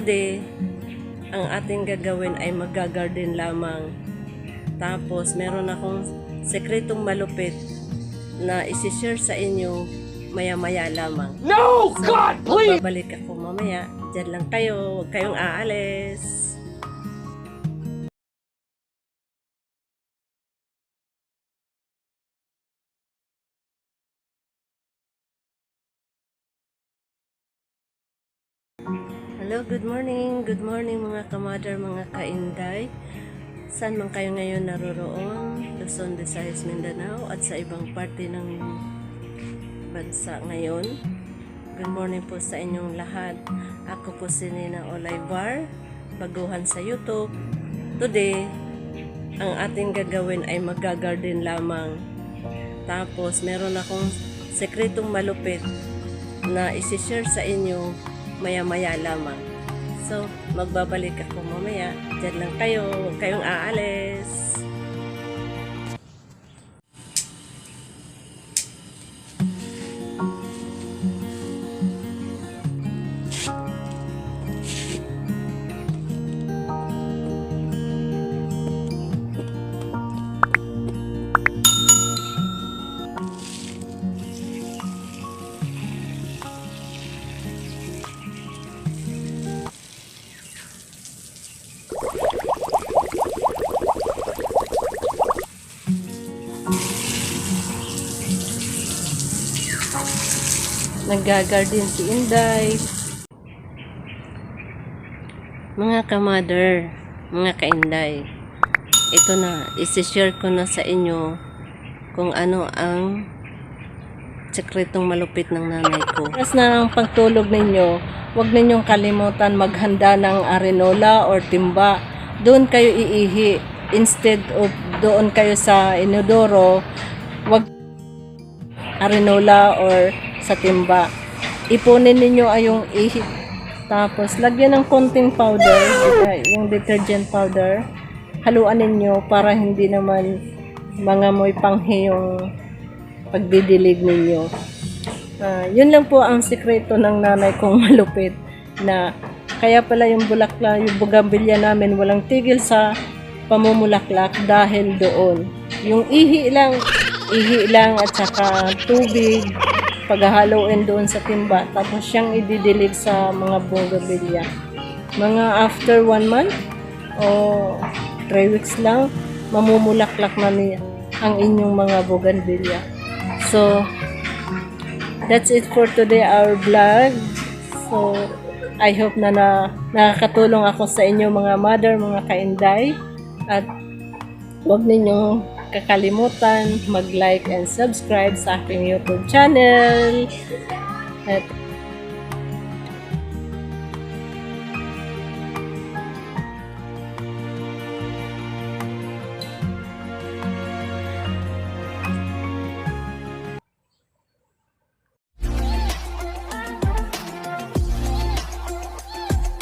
Today, ang ating gagawin ay magagarden lamang. Tapos, meron akong sekretong malupit na isishare sa inyo maya-maya lamang. No, God, please! Babalik ako mamaya. Diyan lang kayo. Huwag kayong aalis. Hello, good morning. Good morning mga kamadar, mga kainday. Saan man kayo ngayon naroroon? Luzon, Visayas, Mindanao at sa ibang parte ng bansa ngayon. Good morning po sa inyong lahat. Ako po si Nina Olaybar, baguhan sa YouTube. Today, ang ating gagawin ay magagarden lamang. Tapos, meron akong sekretong malupit na isishare sa inyo maya-maya lamang. So, magbabalik ako mamaya. Diyan lang kayo. Huwag kayong aalis. Nagagarden si Inday. Mga kamadar, mga kainday, ito na, isi-share ko na sa inyo kung ano ang sekretong malupit ng nanay ko. Oras na ang pagtulog ninyo, huwag ninyong kalimutan maghanda ng arenola or timba. Doon kayo iihi. Instead of doon kayo sa inodoro, wag arenola or sa timba. Ipunin ninyo ay yung ihi. Tapos, lagyan ng konting powder, uh, yung detergent powder. Haluan ninyo para hindi naman mga moy panghi yung pagdidilig ninyo. Ah, yun lang po ang sikreto ng nanay kong malupit na kaya pala yung bulakla, yung bugambilya namin walang tigil sa pamumulaklak dahil doon. Yung ihi lang, ihi lang at saka tubig, paghahaluin doon sa timba, tapos siyang ididilig sa mga bugambilya. Mga after one month o three weeks lang, mamumulaklak na niya ang inyong mga bugambilya. So, that's it for today, our vlog. So, I hope na, na nakakatulong ako sa inyo mga mother, mga kainday. At huwag ninyong kakalimutan mag-like and subscribe sa aking YouTube channel. At